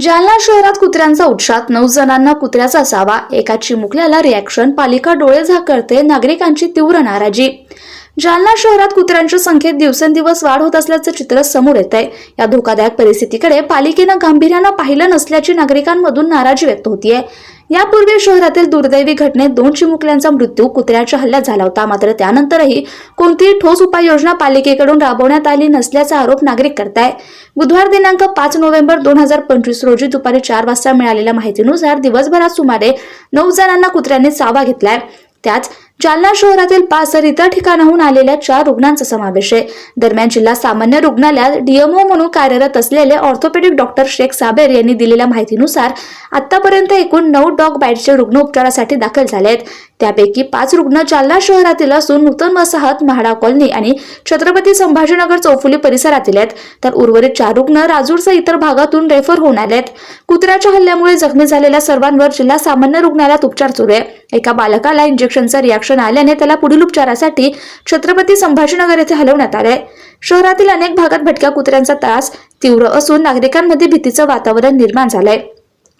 जालना शहरात कुत्र्यांचा उत्साहात नऊ जणांना कुत्र्याचा असावा एका चिमुकल्याला रिॲक्शन पालिका डोळे झाकळते नागरिकांची तीव्र नाराजी. जालना शहरात कुत्र्यांच्या संख्येत दिवसेंदिवस वाढ होत असल्याचं चित्र समोर येत आहे या धोकादायक परिस्थितीकडे पालिकेनं गांभीर्यानं पाहिलं नसल्याची नागरिकांमधून नाराजी व्यक्त होतीये. यापूर्वी शहरातील दुर्दैवी घटनेत दोन चिमुकल्यांचा मृत्यू कुत्र्याच्या हल्ल्यात झाला होता. मात्र त्यानंतरही कोणतीही ठोस उपाययोजना पालिकेकडून राबवण्यात आली नसल्याचा आरोप नागरिक करताय. बुधवार दिनांक पाच नोव्हेंबर दोन हजार पंचवीस रोजी दुपारी चार वाजता मिळालेल्या माहितीनुसार दिवसभरात सुमारे नऊ जणांना कुत्र्यांनी चावा घेतलाय. त्यात जालना शहरातील पाच तर इतर ठिकाणाहून आलेल्या चार रुग्णांचा समावेश आहे. दरम्यान जिल्हा सामान्य रुग्णालयात डीएमओ म्हणून कार्यरत असलेले ऑर्थोपेडिक डॉक्टर शेख साबेर यांनी दिलेल्या माहितीनुसार आतापर्यंत एकूण नऊ डॉग बाईटचे रुग्ण उपचारासाठी दाखल झाले आहेत. त्यापैकी पाच रुग्ण जालना शहरातील असून नूतन वसाहत म्हाडा कॉलनी आणि छत्रपती संभाजीनगर चौफुली परिसरातील आहेत. तर उर्वरित चार रुग्ण राजूरच्या इतर भागातून रेफर होऊन आले आहेत. कुत्र्याच्या हल्ल्यामुळे जखमी झालेल्या सर्वांवर जिल्हा सामान्य रुग्णालयात उपचार सुरू आहे. एका बालकाला इंजेक्शनचा रिॲक्शन आल्याने त्याला पुढील उपचारासाठी छत्रपती संभाजीनगर येथे हलवण्यात आले. शहरातील अनेक भागात भटक्या कुत्र्यांचा त्रास तीव्र असून नागरिकांमध्ये भीतीचं वातावरण निर्माण झालंय.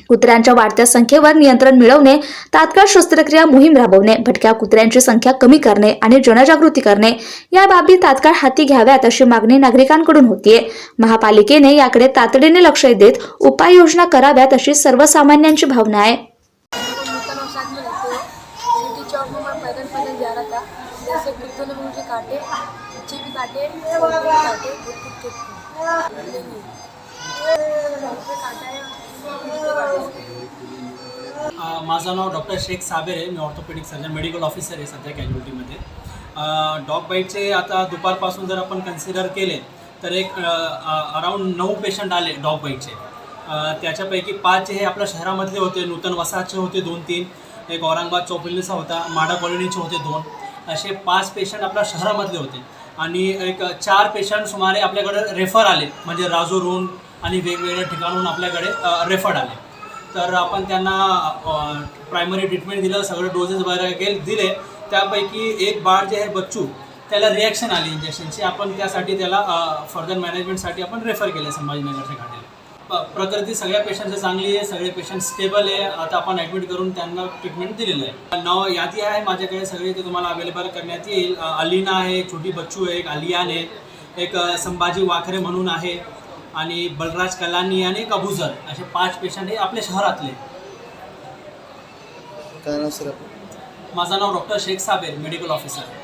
कुत्र्यांच्या वाढत्या संख्येवर नियंत्रण मिळवणे तात्काळ शस्त्रक्रिया मोहीम राबवणे भटक्या कुत्र्यांची संख्या कमी करणे आणि जनजागृती करणे या बाबी तात्काळ हाती घ्याव्यात अशी मागणी नागरिकांकडून होतीये. महापालिकेने याकडे तातडीने लक्ष देत उपाययोजना कराव्यात अशी सर्वसामान्यांची भावना आहे. जैसे मुझे काटे बच्चे भी काटे काटे माझं नाव डॉक्टर शेख साबेर आहे. मी ऑर्थोपेडिक सर्जन मेडिकल ऑफिसर आहे सध्या कॅज्युअलिटीमध्ये डॉग बाईटचे आता दुपारपासून जर आपण कन्सिडर केले तर एक अराऊंड नऊ पेशंट आले डॉग बाईटचे. त्याच्यापैकी पाच हे आपल्या शहरामधले होते नूतन वसाहतचे होते दोन तीन एक औरंगाबाद चौफुलीचा होता माडा कॉलनीचे होते दोन. असे पाच पेशंट आपल्या शहरामधले होते. आणि एक चार पेशंट सुमारे आपल्याकडे रेफर आले. म्हणजे राजूरहून आणि वेगवेगळ्या ठिकाणून आपल्याकडे रेफर आले. तर आपण त्यांना प्रायमरी ट्रीटमेंट दिलं सगळे डोसेस वगैरे गेले दिले. त्यापैकी एक बाळ जे आहे बच्चू त्याला रिॲक्शन आली इंजेक्शनची आपण त्यासाठी त्याला फर्दर मॅनेजमेंटसाठी आपण रेफर केलं संभाजीनगरच्या घाटीला. प्रकृती सगळ्या पेशंटची चांगली आहे सगळे पेशंट स्टेबल आहे. आता आपण ॲडमिट करून त्यांना ट्रीटमेंट दिलेलं आहे. नाव यादी आहे माझ्याकडे सगळे ते तुम्हाला अवेलेबल करण्यात येईल. अलिना आहे एक छोटी बच्चू आहे एक आलियान आहे एक संभाजी वाखरे म्हणून आहे आणि बलराज कलानी आणि एक असे पाच पेशंट हे आपल्या शहरातले काय नाव सर माझं नाव doctor Sheikh Saber medical officer